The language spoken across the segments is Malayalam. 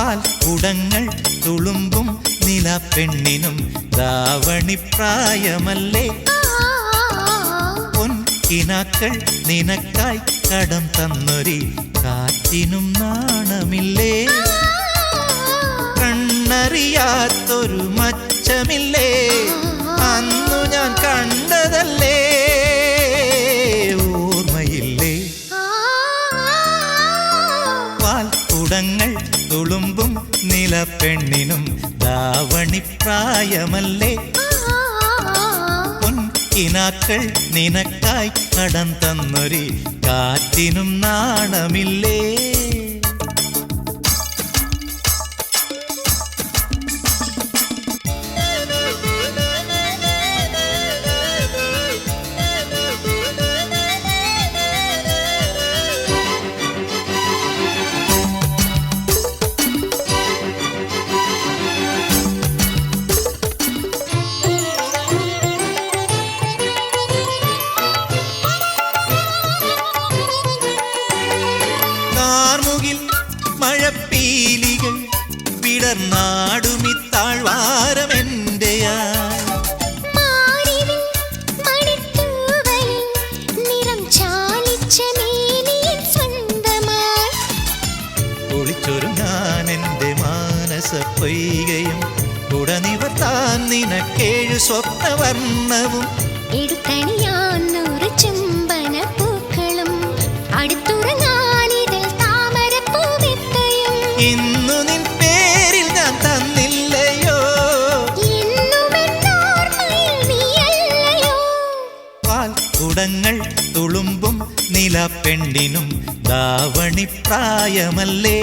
പാൽ കുടങ്ങൾ തുളുമ്പും നില പെണ്ണിനും ദാവണിപ്രായമല്ലേ പൊൻകിനാക്കൾ നിനക്കായി കടം തന്നൊരി കാറ്റിനും നാണമില്ലേ? കണ്ണറിയാത്തൊരു മച്ചമില്ലേ? അന്നു ഞാൻ കണ്ടതല്ലേ? ഓർമ്മയില്ലേ? പാൽ കുടങ്ങൾ തുളുമ്പും നില പെണ്ണിനും ദാവണിപ്രായമല്ലേ പൊൻകിനാക്കൾ നിനക്കായി കടം തന്നൊരു കാറ്റിനും നാണമില്ലേ? കൊയ്കയും ഉടനിവർത്താൻ നിനക്കേഴു സ്വപ്നവർണവും. എടുക്കണിയാൻ ഒരു ചുംബന പൂക്കളും അടുത്തുറങ്ങാനിതിൽ താമരപ്പൂവിത്തയും ഇന്നു നിൻ പേരിൽ ഞാൻ തന്നില്ലയോ? ഉടങ്ങൾ തുളുമ്പും നില പെണ്ണിനും ദാവണി പ്രായമല്ലേ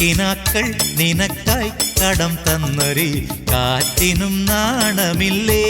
പൊൻകിനാക്കൾ നിനക്കായി കടം തന്നൊരു കാറ്റിനും നാണമില്ലേ?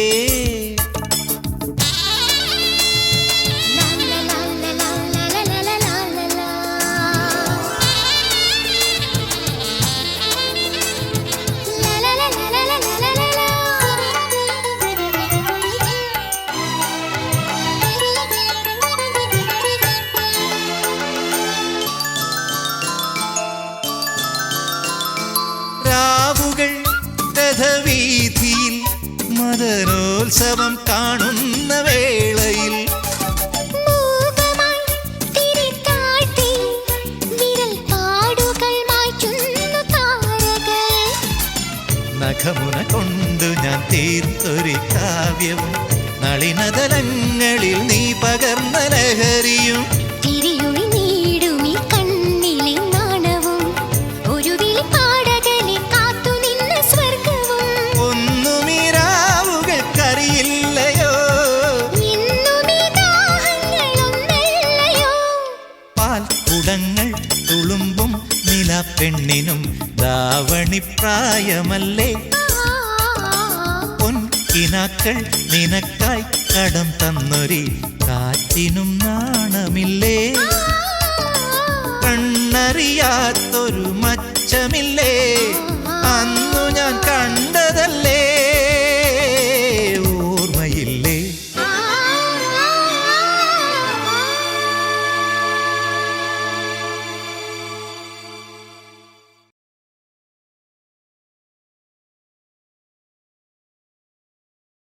മദനോത്സവം കാണുന്ന വേളയിൽ നഖമുന കൊണ്ടു ഞാൻ തീർത്തൊരു കാവ്യവും നളിനതലങ്ങളിൽ നീ പകർന്ന ലഹരിയും. തുളുമ്പും നില പെണ്ണിനും ദാവണിപ്രായമല്ലേ പൊൻകിനാക്കൾ നിനക്കായി കടം തന്നൊരി കാറ്റിനും നാണമില്ലേ? കണ്ണറിയാത്തൊരു മച്ചമില്ലേ?